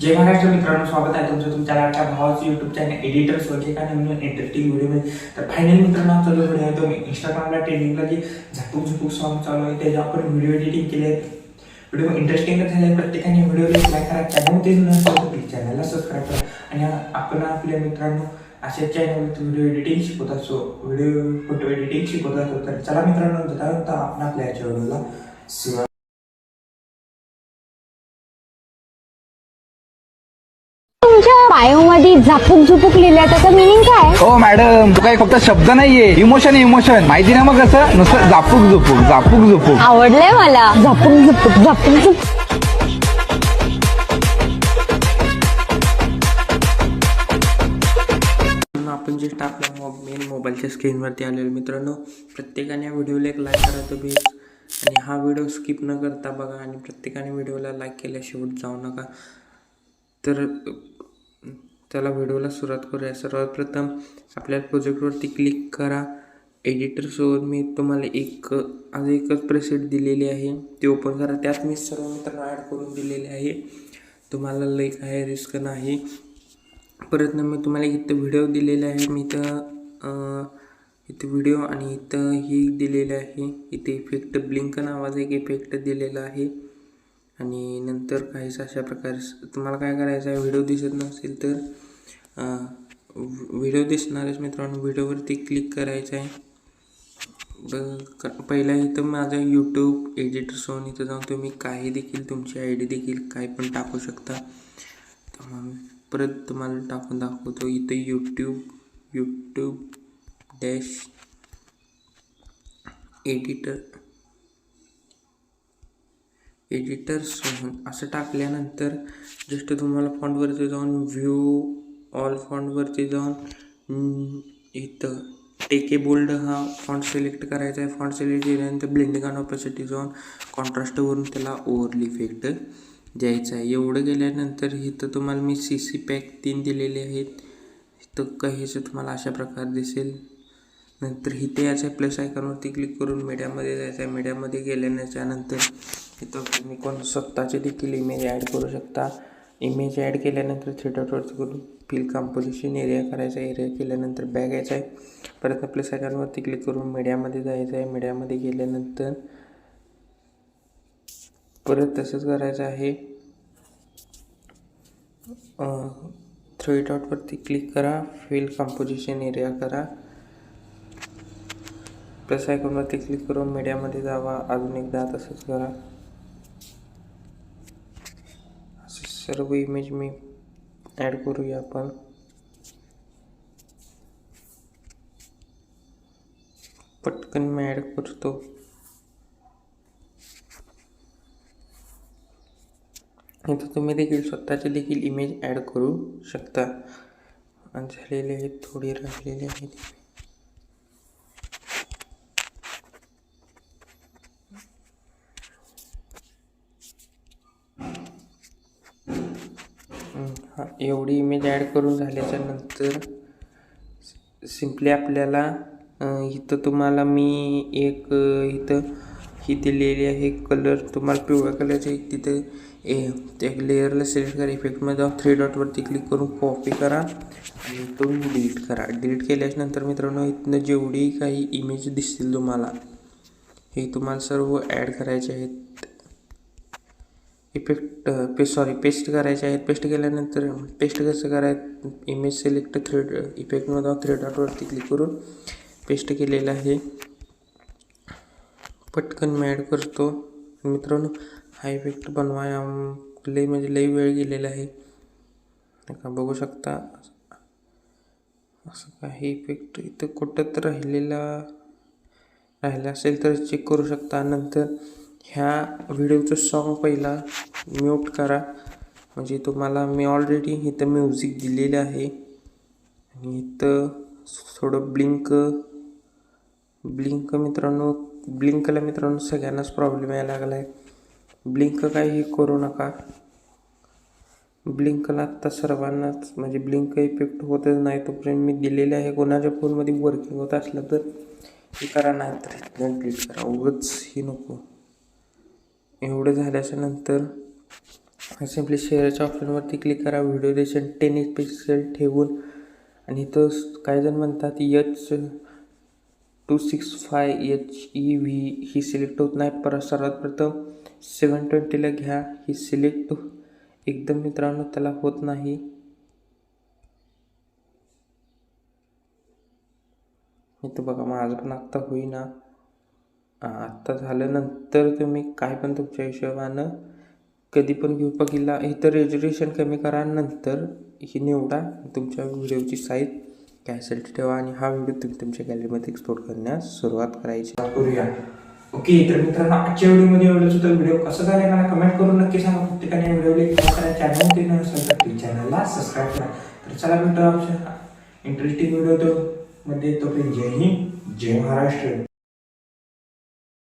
जय महाराष्ट्र मित्रांनो स्वागत आहे तुमचं तुमच्या लाडक्या भावाचं युट्यूब चॅनल एडिटर सोचे का नवीन इंटरेस्टिंग व्हिडिओ तर फायनल मित्रांनो चालू व्हिडिओ आहे तो मी इंस्टाग्रामला ट्रेंडिंगला जे झटूक झटूक सॉन्ग चालू आहे त्याच्या आपण व्हिडिओ एडिटिंग केले व्हिडिओ इंटरेस्टिंग झाले प्रत्येकाने व्हिडिओ लाईक करा चॅनल ते प्लीज चॅनलला सबस्क्राईब करा. आणि आपण आपल्या मित्रांनो अशा चॅनल व्हिडिओ एडिटिंग शिकवत असतो. व्हिडिओ फोटो एडिटिंग शिकवत असतो. तर चला मित्रांनो जाता आपण आपल्या याच्या व्हिडिओला सुरुवात तुमच्या बायोमध्ये झापूक झुपूक लिहिलंय. त्याचं मिनिंग काय? हो मॅडम तो काही फक्त शब्द नाहीये. इमोशन इमोशन माहिती ना मग कसं? नुसतं झापूक झुपूक झापूक झुपूक. आवडलंय मला. झापूक झुपूक झापूक झुपूक मित्रांनो, आपण जस्ट आपल्या मोब मेन मोबाईलच्या स्क्रीनवरती आलेलो मित्रांनो प्रत्येकाने या व्हिडिओला एक लाईक करा तुम्ही. आणि हा व्हिडिओ स्किप न करता बघा आणि प्रत्येकाने व्हिडिओला लाईक केल्या शेवट जाऊ नका. तर त्याला व्हिडिओला सुरुवात करूया. सर्वात प्रथम आपल्या प्रोजेक्टवरती क्लिक करा. एडिटरसोबत मी तुम्हाला एक आज एकच प्रेसेट दिलेली आहे. ती ओपन करा. त्यात मी सर्व मित्रांना ॲड करून दिलेले आहे. तुम्हाला लई काय रिस्क नाही. परत ना मी तुम्हाला इथं व्हिडिओ दिलेले आहे. मी इथं इथं व्हिडिओ आणि इथं ही दिलेलं आहे. इथे इफेक्ट ब्लिंक नावाचा एक इफेक्ट दिलेला आहे. आणि नंतर काहीच अशा प्रकारे तुम्हाला काय करायचं आहे व्हिडिओ दिसत नसेल तर व्हिडिओ दिसणारच मित्रांनो व्हिडिओवरती क्लिक करायचं आहे. पहिला इथं माझा यूट्यूब एडिटर सोन इथं जाऊन तुम्ही काही देखील तुमची आय डी देखील काही पण टाकू शकता. त्यामुळे परत तुम्हाला टाकून दाखवतो इथं YouTube YouTube dash editor editor Sohan असं टाकल्यानंतर जस्ट तुम्हाला फॉन्टवरती जाऊन व्ह्यू ऑल फॉन्टवरती जाऊन इथं टेके बोल्ड हा फॉन्ट सिलेक्ट करायचा आहे. फॉन्ट सिलेक्ट केल्यानंतर ब्लेंडिंग आणि ऑपॉसिटी जाऊन कॉन्ट्रास्टवरून त्याला ओव्हरली इफेक्ट द्यायचा आहे. एवढं गेल्यानंतर इथं तुम्हाला मी सी सी पॅक तीन दिलेले आहेत. इथं काहीच तुम्हाला अशा प्रकारे दिसेल. नंतर इथे याच्या प्लस आयकॉनवरती क्लिक करून मीडियामध्ये जायचं आहे मीडियामध्ये गेल्यानंतर इथं तुम्ही कोण स्वतःचे देखील इमेज ॲड करू शकता. इमेज ॲड केल्यानंतर थ्री करून फिल कंपोजिशन एरिया करायचा. एरिया केल्यानंतर बॅग यायचा आहे परत प्लस आयकॉनवरती क्लिक करून मीडियामध्ये जायचं आहे मीडियामध्ये गेल्यानंतर परत तसंच करायचं आहे. थ्री डॉटवरती क्लिक करा. फिल कंपोजिशन एरिया करा. प्लस आयकॉनवरती क्लिक करून मीडियामध्ये जावा. अजून एकदा तसंच करा. असं सर्व इमेज मी ॲड करूया आपण. पटकन मी ॲड करतो. इथं तुम्ही देखील स्वतःचे देखील इमेज ॲड करू शकता. आणि झालेले आहेत थोडी राहिलेले आहेत. एवढी इमेज ॲड करून झाल्याच्यानंतर सिम्पली आपल्याला इथं तुम्हाला मी एक इथं ही दिलेली आहे कलर तुम्हाला पिवळ्या कलरचे तिथं ए त्या लेअरला सिलेक्ट करा. इफेक्टमध्ये जाऊन थ्री डॉटवरती क्लिक करून कॉपी करा आणि इथून डिलीट करा. डिलीट केल्याच्यानंतर मित्रांनो इथनं जेवढी काही इमेज दिसतील तुम्हाला हे तुम्हाला सर्व ॲड करायचे आहेत. इफेक्ट पे सॉरी पेस्ट करायचे आहेत. पेस्ट केल्यानंतर पेस्ट कसं करायचं? इमेज सिलेक्ट थ्रेड इफेक्टमध्ये थ्री डॉटवरती क्लिक करून पेस्ट केलेलं आहे. पटकन मी ॲड करतो. मित्रांनो हा इफेक्ट बनवाया लई म्हणजे लई वेळ गेलेला आहे. का बघू शकता. असं काही इफेक्ट इथं कुठं तर राहिलेला राहिला असेल तर चेक करू शकता. नंतर ह्या व्हिडिओचं सॉन्ग पहिला म्यूट करा. म्हणजे तुम्हाला मी ऑलरेडी इथं म्युझिक दिलेलं आहे. आणि इथं थोडं ब्लिंक ब्लिंक मित्रांनो ब्लिंकला मित्रांनो सगळ्यांनाच प्रॉब्लेम यायला लागला आहे ब्लिंक काही करू नका. ब्लिंकला आत्ता सर्वांनाच म्हणजे ब्लिंक इफेक्ट होतच नाही तोपर्यंत मी दिलेले आहे. कोणाच्या फोनमध्ये वर्किंग होत असलं तर हे करा नाही तर इथनं करा. उगच हे नको. एवढं झाल्याच्यानंतर सिम्पली शेअरच्या ऑप्शनवरती क्लिक करा. व्हिडिओ देशन टेन पिक्सेल ठेवून. आणि तो काही जण म्हणतात H two six five H E V ही सिलेक्ट होत नाही. पर सर्वात प्रथम सेवन ट्वेंटीला घ्या. ही सिलेक्ट एकदम मित्रांनो त्याला होत नाही. इथं बघा माझं पण आत्ता होईना. आत्ता झाल्यानंतर तुम्ही काय पण तुमच्या हिशोबानं कधी पण घेऊ. बघितला इथं रेजोल्युशन कमी करा नंतर ही निवडा. तुमच्या व्हिडिओची साईज कॅसेट ठेवा आणि हा व्हिडिओ तुम्ही तुमच्या गॅलरीमध्ये एक्सपोर्ट करण्यास सुरुवात करायची. करूया. ओके तर मित्रांनो आजच्या व्हिडिओमध्ये एवढंच होतं. व्हिडिओ कसं झालं मला कमेंट करून नक्की सांगा. प्रत्येकाने व्हिडिओ लाईक करा चॅनल ते नसेल तर चॅनलला सबस्क्राईब करा. तर चला भेटू आमच्या इंटरेस्टिंग व्हिडिओ तो मध्ये तोपर्यंत जय हिंद जय महाराष्ट्र.